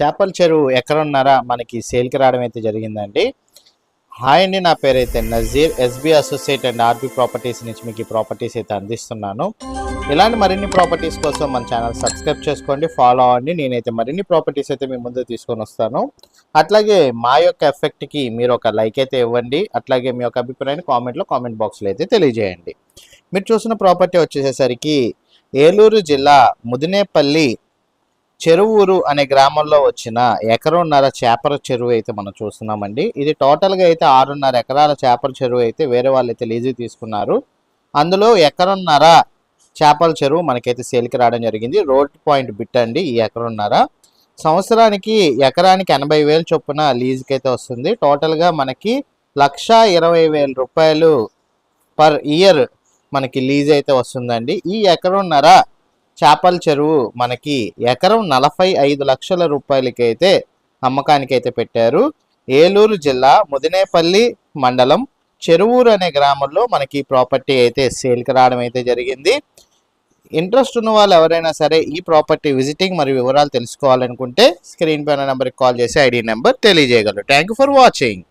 చేపల చెరువు ఎక్కడున్నారా? మనకి సేల్కి రావడం అయితే జరిగిందండి. హాయ్ అండి నా పేరైతే Nazeer SB associate and RB properties నుంచి మీకు ఈ ప్రాపర్టీస్ అయితే అందిస్తున్నాను. ఇలాంటి మరిన్ని ప్రాపర్టీస్ కోసం మన ఛానల్ సబ్స్క్రైబ్ చేసుకోండి ఫాలో అవ్వండి. నేనైతే మరిన్ని ప్రాపర్టీస్ అయితే మీ ముందు తీసుకొని వస్తాను. అట్లాగే మా యొక్క ఎఫెక్ట్కి మీరు ఒక లైక్ అయితే ఇవ్వండి. అట్లాగే మీ యొక్క అభిప్రాయాన్ని కామెంట్లో కామెంట్ బాక్స్లో అయితే తెలియజేయండి. మీరు చూసిన ప్రాపర్టీ వచ్చేసేసరికి ఏలూరు జిల్లా ముదినేపల్లి చెరువూరు అనే గ్రామంలో వచ్చిన ఎకరున్నర చేపల చెరువు అయితే మనం చూస్తున్నామండి. ఇది టోటల్గా అయితే ఆరున్నర ఎకరాల చేపల చెరువు అయితే వేరే వాళ్ళు అయితే లీజు తీసుకున్నారు. అందులో ఎకరున్నర చేపల చెరువు మనకైతే సేల్కి రావడం జరిగింది. రోడ్ పాయింట్ బిట్ అండి ఈ ఎకరున్నర. సంవత్సరానికి ఎకరానికి ఎనభై వేలు చొప్పున లీజుకి అయితే వస్తుంది టోటల్గా మనకి లక్ష ఇరవై వేల రూపాయలు పర్ ఇయర్ మనకి లీజ్ అయితే వస్తుందండి. ఈ ఎకరున్నర చేపల చెరువు మనకి ఎకరం నలభై ఐదు లక్షల రూపాయలకి అయితే అమ్మకానికి అయితే పెట్టారు. ఏలూరు జిల్లా ముదినేపల్లి మండలం చెరువూరు అనే గ్రామంలో మనకి ఈ ప్రాపర్టీ అయితే సేల్కి రావడం అయితే జరిగింది. ఇంట్రెస్ట్ ఉన్న వాళ్ళు ఎవరైనా సరే ఈ ప్రాపర్టీ విజిటింగ్ మరియు వివరాలు తెలుసుకోవాలనుకుంటే స్క్రీన్ పైన నెంబర్కి కాల్ చేసి ఐడి నెంబర్ తెలియజేయగలరు. Thank you for watching.